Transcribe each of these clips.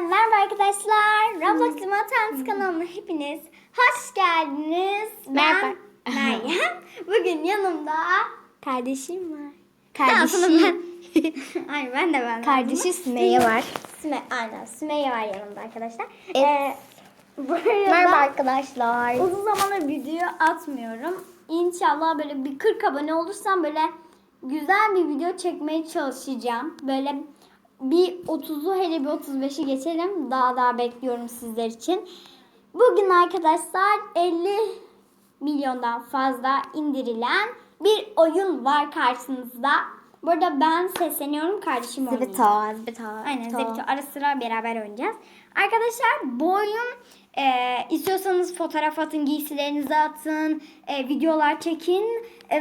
merhaba arkadaşlar. Roblox Limonatans kanalına hepiniz hoş geldiniz. Merhaba. Ben Meryem. Bugün yanımda Kardeşim var. aslında Kardeşi. ben. Ay ben de ben. Kardeşi Sümeyye var. Süme, aynen Sümeyye var yanımda arkadaşlar. Evet. Ee, Merhaba arkadaşlar. Uzun zamandır video atmıyorum. İnşallah böyle bir 40 abone olursam böyle güzel bir video çekmeye çalışacağım. Böyle bir 30'u hele bir 35'i geçelim. Daha daha bekliyorum sizler için. Bugün arkadaşlar 50 milyondan fazla indirilen bir oyun var karşınızda. Burada ben sesleniyorum kardeşim oynayacak. Zibito. Zibito. Aynen Zebito ara sıra beraber oynayacağız. Arkadaşlar bu oyun e, istiyorsanız fotoğraf atın, giysilerinizi atın, e, videolar çekin. E,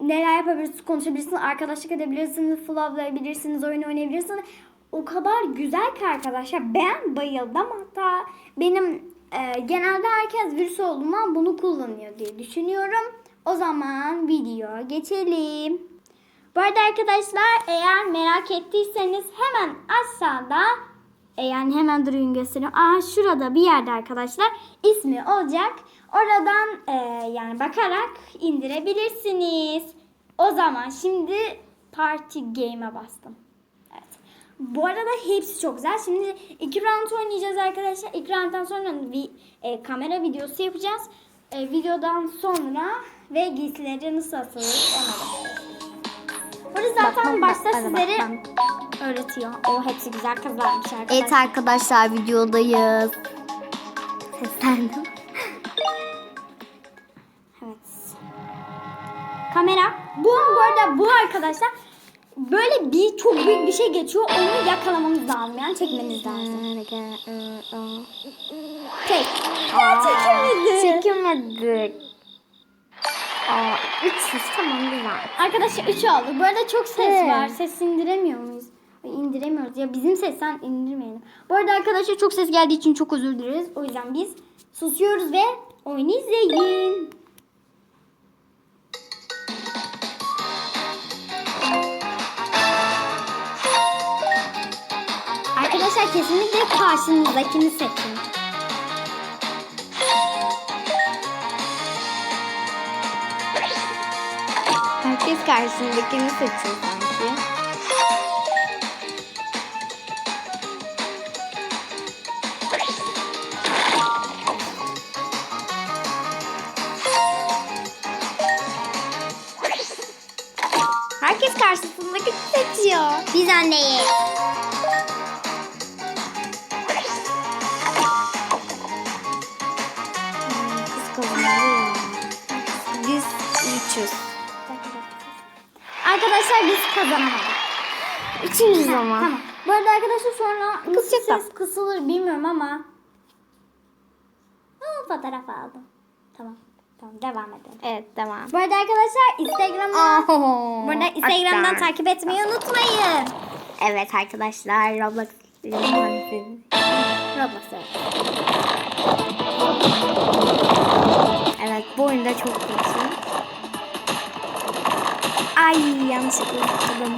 neler yapabilirsiniz, konuşabilirsiniz, arkadaşlık edebilirsiniz, flowlayabilirsiniz, oyun oynayabilirsiniz. O kadar güzel ki arkadaşlar. Ben bayıldım. Hatta benim e, genelde herkes virüs olduğundan bunu kullanıyor diye düşünüyorum. O zaman video geçelim. Bu arada arkadaşlar eğer merak ettiyseniz hemen aşağıda e, yani hemen durun göstereyim. Aa şurada bir yerde arkadaşlar ismi olacak. Oradan e, yani bakarak indirebilirsiniz. O zaman şimdi Party Game'e bastım. Evet. Bu arada hepsi çok güzel. Şimdi iki round oynayacağız arkadaşlar. İlk rounddan sonra bir e, kamera videosu yapacağız. E, videodan sonra ve giysileri nasıl asılır ona bakacağız. Burada zaten başta sizlere öğretiyor. O hepsi güzel kızlarmış arkadaşlar. Evet arkadaşlar videodayız. Seslendim. Evet. Kamera. Bu bu arada bu arkadaşlar böyle bir çok büyük bir şey geçiyor. Onu yakalamamız lazım yani çekmemiz lazım. Çek. Ya çekemedi. Çekemedik. Aa, 300 tamam güzel. Arkadaşlar 3 oldu. Bu arada çok ses Evet. var. Ses indiremiyor muyuz? İndiremiyoruz. Ya bizim sesten indirmeyelim. Bu arada arkadaşlar çok ses geldiği için çok özür dileriz. O yüzden biz susuyoruz ve oyunu izleyin. Arkadaşlar kesinlikle karşınızdakini seçin. Herkes karşısındakini seçiyor sanki. Herkes karşısındaki seçiyor. Biz anneyiz. Arkadaşlar biz kazanamadık. Üçüncü zaman. Tamam. Bu arada arkadaşlar sonra Kısacak ses kısılır bilmiyorum ama. Aa, fotoğraf aldım. Tamam. Tamam devam edelim. Evet devam. Bu arada arkadaşlar Instagram'dan Oh, Bu arada Instagram'dan Hatta- takip etmeyi unutmayın. Evet arkadaşlar Roblox Roblox evet. Evet bu oyunda çok kötü. Ay yanlışlıkla tıkladım.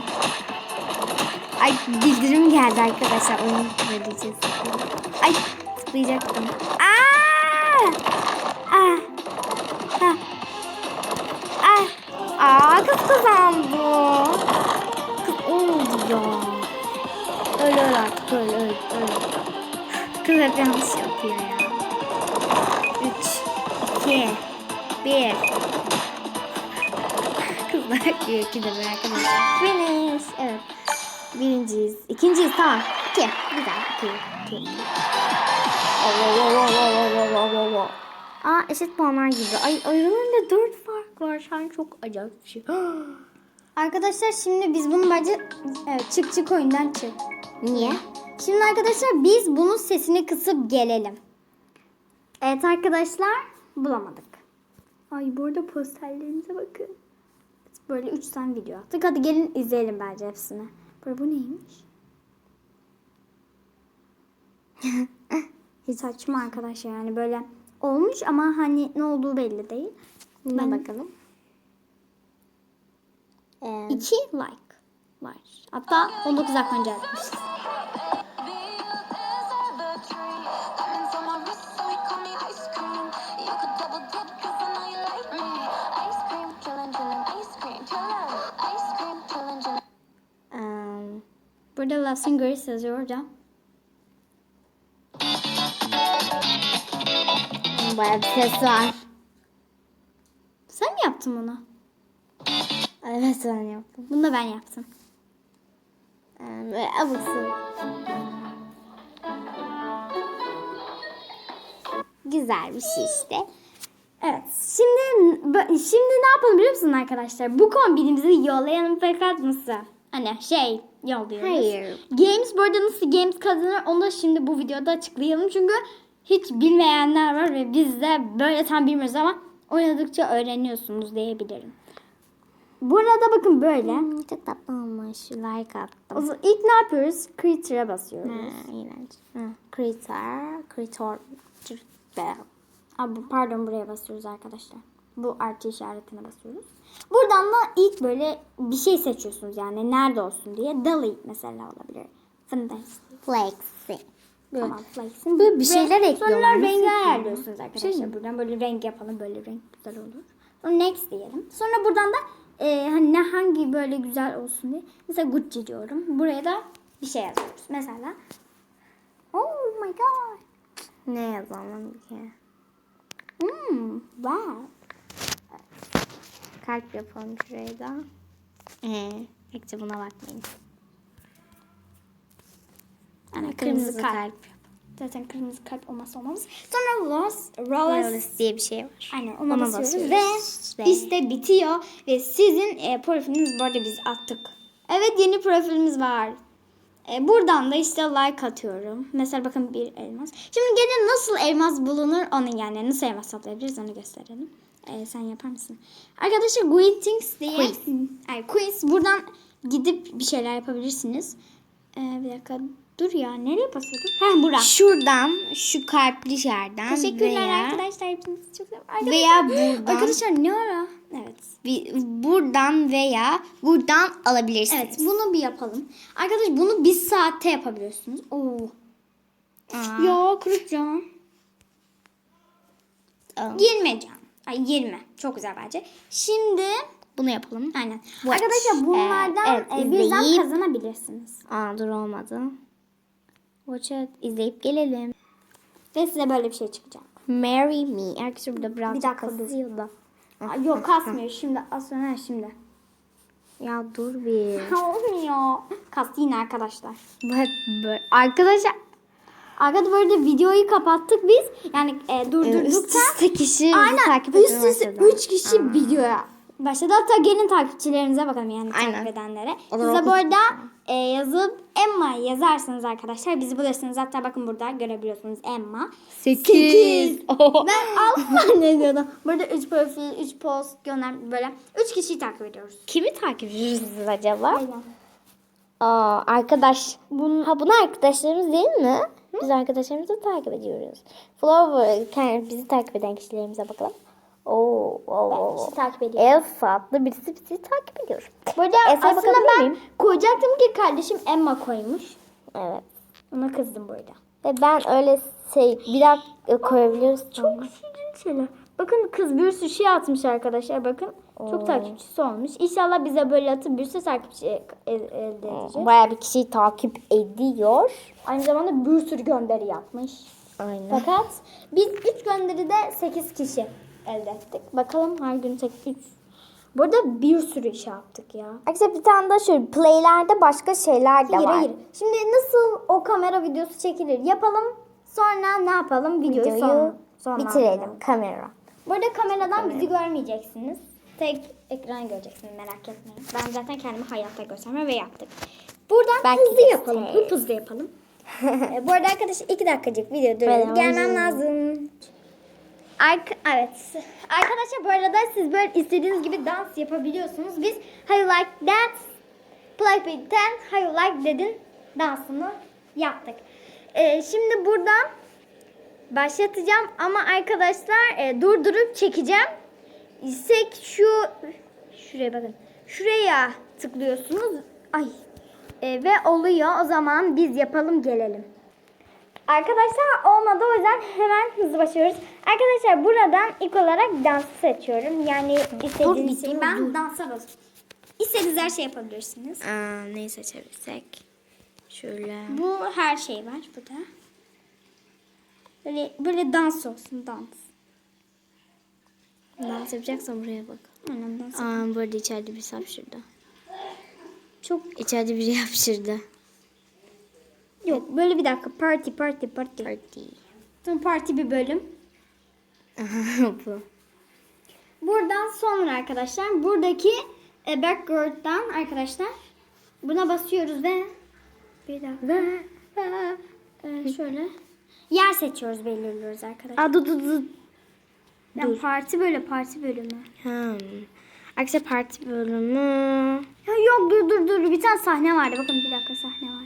Ay bildirim geldi arkadaşlar oyun vereceğiz. Ay tıklayacaktım. Aa! Aa! Ha! Aa! Aa kız kazandı. Kız oldu ya. Öl öl artık öl öl öl. Kız hep yanlış yapıyor ya. 3, 2, 1. 2, 2 de bırakın. Finish. Evet. Birinciyiz. İkinciyiz tamam. 2. Güzel. 2. 2. Aa eşit puanlar gibi. Ay aralarında 4 fark var. Şu an çok acayip bir şey. arkadaşlar şimdi biz bunu bence evet, çık çık oyundan çık. Niye? Şimdi arkadaşlar biz bunun sesini kısıp gelelim. Evet arkadaşlar bulamadık. Ay bu arada posterlerimize bakın. Böyle 3 tane video attık. Hadi gelin izleyelim bence hepsini. Böyle bu neymiş? Hiç saçma arkadaşlar yani böyle olmuş ama hani ne olduğu belli değil. Buna Ben- bakalım. Ee, 2 like var. Hatta 19 dakika önce atmışız. Burada Loves and Grace yazıyor orada. Bayağı bir ses var. Sen mi yaptın bunu? Evet ben yaptım. Bunu da ben yaptım. Ee, Böyle abuk sabuk. Güzel bir şey işte. Evet. Şimdi şimdi ne yapalım biliyor musun arkadaşlar? Bu kombinimizi yollayalım fakat nasıl? Hani şey yolluyoruz. Hayır. Games bu arada nasıl games kazanır onu da şimdi bu videoda açıklayalım. Çünkü hiç bilmeyenler var ve biz de böyle tam bilmiyoruz ama oynadıkça öğreniyorsunuz diyebilirim. Burada bakın böyle. Hmm, çok tatlı olmuş. Like O attım. zaman ilk ne yapıyoruz? Creature'a basıyoruz. Ha, iğrenç. Ha, Creator. Creator. Aa, pardon buraya basıyoruz arkadaşlar. Bu artı işaretine basıyoruz. Buradan da ilk böyle bir şey seçiyorsunuz yani nerede olsun diye. Dolly mesela olabilir. Fantastic. Flexi. Tamam, flexing. Böyle bir şeyler ekliyorlar. Sonra rengi ayarlıyorsunuz arkadaşlar. buradan böyle renk yapalım. Böyle renk güzel olur. Sonra next diyelim. Sonra buradan da e, hani ne hangi böyle güzel olsun diye. Mesela Gucci diyorum. Buraya da bir şey yazıyoruz. Mesela Oh my god. Ne yazalım ki? Hmm, wow. Kalp yapalım şuraya da. Ee, peki buna bakmayın. Yani Kırmızı kırmızı kalp. kalp. Zaten kırmızı kalp olmazsa olmaz. Sonra Rose. Flawless diye bir şey var. Aynen ona, Ona basıyoruz. basıyoruz. Ve Ve- işte bitiyor. Ve sizin e, profiliniz bu arada biz attık. Evet yeni profilimiz var. E, buradan da işte like atıyorum. Mesela bakın bir elmas. Şimdi gelin nasıl elmas bulunur onu yani nasıl elmas toplayabiliriz onu gösterelim. E, sen yapar mısın? Arkadaşlar Greetings diye. Quiz. Ay, quiz. Buradan gidip bir şeyler yapabilirsiniz. E, bir dakika dur ya nereye basıyorduk? Ha bura. Şuradan şu kalpli yerden Teşekkürler veya, arkadaşlar. Hepinizi çok seviyorum. Veya buradan Arkadaşlar ne ara? Evet. bir, buradan veya buradan alabilirsiniz. Evet bunu bir yapalım. Arkadaş bunu bir saatte yapabiliyorsunuz. Oo. Aa, Ya kurutacağım. tamam. 20 can. Ay 20. Çok güzel bence. Şimdi Bunu yapalım. aynen. Watch. Arkadaşlar bunlardan Ee, evet, e, birden izleyip- kazanabilirsiniz. Aa dur olmadı. Watch it. İzleyip gelelim. Ve size böyle bir şey çıkacak. Marry me. Arkadaşlar burada biraz Bir dakika, kasıyor da. Ay, yok kasmıyor. Şimdi az sonra şimdi. Ya dur bir. Olmuyor. Kastı yine arkadaşlar. Bak, bak. Arkadaşlar Arkadaşlar bu arada videoyu kapattık biz. Yani e, üst durdurdukça üste kişi bizi Aynen. takip üst etmeye üste başladı. 3 kişi videoya başladı. Hatta gelin takipçilerinize bakalım yani Aynen. takip edenlere. Size zaman bu arada e, yazıp Emma yazarsanız arkadaşlar bizi bulursunuz. Hatta bakın burada görebiliyorsunuz Emma. Sekiz. ben altı ne diyordum. Burada 3 profil, 3 post gönder böyle 3 kişiyi takip ediyoruz. Kimi takip ediyoruz acaba? Aynen. Aa, arkadaş. Bunun, ha bunu arkadaşlarımız değil mi? Biz arkadaşlarımızı takip ediyoruz. Flower kendi- bizi takip eden kişilerimize bakalım. Oo, oo, oo. Sizi takip ediyorum. Elsa adlı birisi bizi takip ediyor. Bu arada Esra aslında ben miyim? koyacaktım ki kardeşim Emma koymuş. Evet. Ona kızdım bu arada. Ve ben öyle şey bir daha koyabiliriz. Çok şirin şeyler. Bakın kız bir sürü şey atmış arkadaşlar. Bakın çok takipçisi olmuş. İnşallah bize böyle atıp bir sürü takipçi elde edeceğiz. Bayağı bir kişiyi takip ediyor. Aynı zamanda bir sürü gönderi yapmış. Aynen. Fakat biz 3 gönderide 8 kişi elde ettik. Bakalım her gün tek 3. Bu arada bir sürü iş yaptık ya. Arkadaşlar bir tane daha şöyle playlerde başka şeyler de Hayır var. hayır. Şimdi nasıl o kamera videosu çekilir yapalım. Sonra ne yapalım? Videoyu, Videoyu son, sonlandıralım. bitirelim kamera. Bu arada kameradan bizi görmeyeceksiniz. Tek ekran göreceksiniz merak etmeyin. Ben zaten kendimi hayatta gösterme ve yaptık. Buradan Belki hızlı yapalım. Hıp hızlı yapalım. Ee, bu arada arkadaşlar iki dakikacık video duruyor. Gelmem lazım. Ark evet. Arkadaşlar bu arada siz böyle istediğiniz gibi dans yapabiliyorsunuz. Biz How You Like That Play With Ten How You Like Dedin dansını yaptık. Ee, şimdi buradan başlatacağım ama arkadaşlar e, durdurup çekeceğim. İstek şu şuraya bakın. Şuraya tıklıyorsunuz. Ay. E, ve oluyor. O zaman biz yapalım gelelim. Arkadaşlar olmadı o yüzden hemen hızlı başlıyoruz. Arkadaşlar buradan ilk olarak dansı seçiyorum. Yani istediğiniz dur, şey. Ben dur. dansa basıyorum. İstediğiniz her şey yapabilirsiniz. Aa, neyi seçebilsek? Şöyle. Bu her şey var burada. Böyle, böyle dans olsun dans. Dans yapacaksan buraya bak. Aynen dans. Aa, bu arada içeride bir hapşırdı. Çok İçeride biri hapşırdı. yok böyle bir dakika party party party. Party. Sonra party bir bölüm. bu. Buradan sonra arkadaşlar buradaki e, background'dan arkadaşlar buna basıyoruz ve bir dakika ve, e, şöyle yer seçiyoruz belirliyoruz arkadaşlar. Aa dur dur dur. Yani parti böyle parti bölümü. Hmm. Arkadaşlar parti bölümü. Ya yok dur dur dur bir tane sahne vardı. Bakın bir dakika sahne var.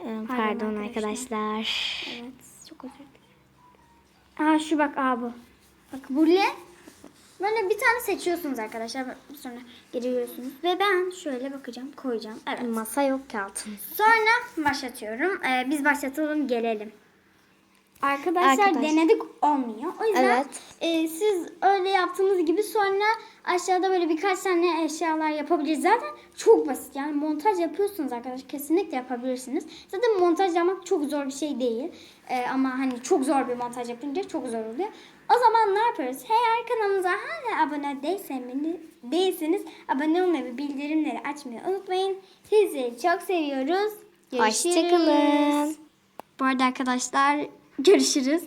Ee, Pardon Pardon arkadaşlar. arkadaşlar. Evet çok özür dilerim. Aa şu bak aa bu. Bak buraya böyle bir tane seçiyorsunuz arkadaşlar. Sonra giriyorsunuz. Ve ben şöyle bakacağım koyacağım. Evet. Masa yok ki altında. Sonra başlatıyorum. Ee, biz başlatalım gelelim. Arkadaşlar Arkadaş- denedik olmuyor. O yüzden Evet. e, siz öyle yaptığınız gibi sonra aşağıda böyle birkaç tane eşyalar yapabiliriz. Zaten çok basit yani montaj yapıyorsunuz arkadaşlar kesinlikle yapabilirsiniz. Zaten montaj yapmak çok zor bir şey değil. Ee, ama hani çok zor bir montaj yapınca çok zor oluyor. O zaman ne yapıyoruz? Eğer kanalımıza hala abone değilseniz, değilseniz abone olmayı ve bildirimleri açmayı unutmayın. Sizi çok seviyoruz. Görüşürüz. Hoşçakalın. Bu arada arkadaşlar görüşürüz.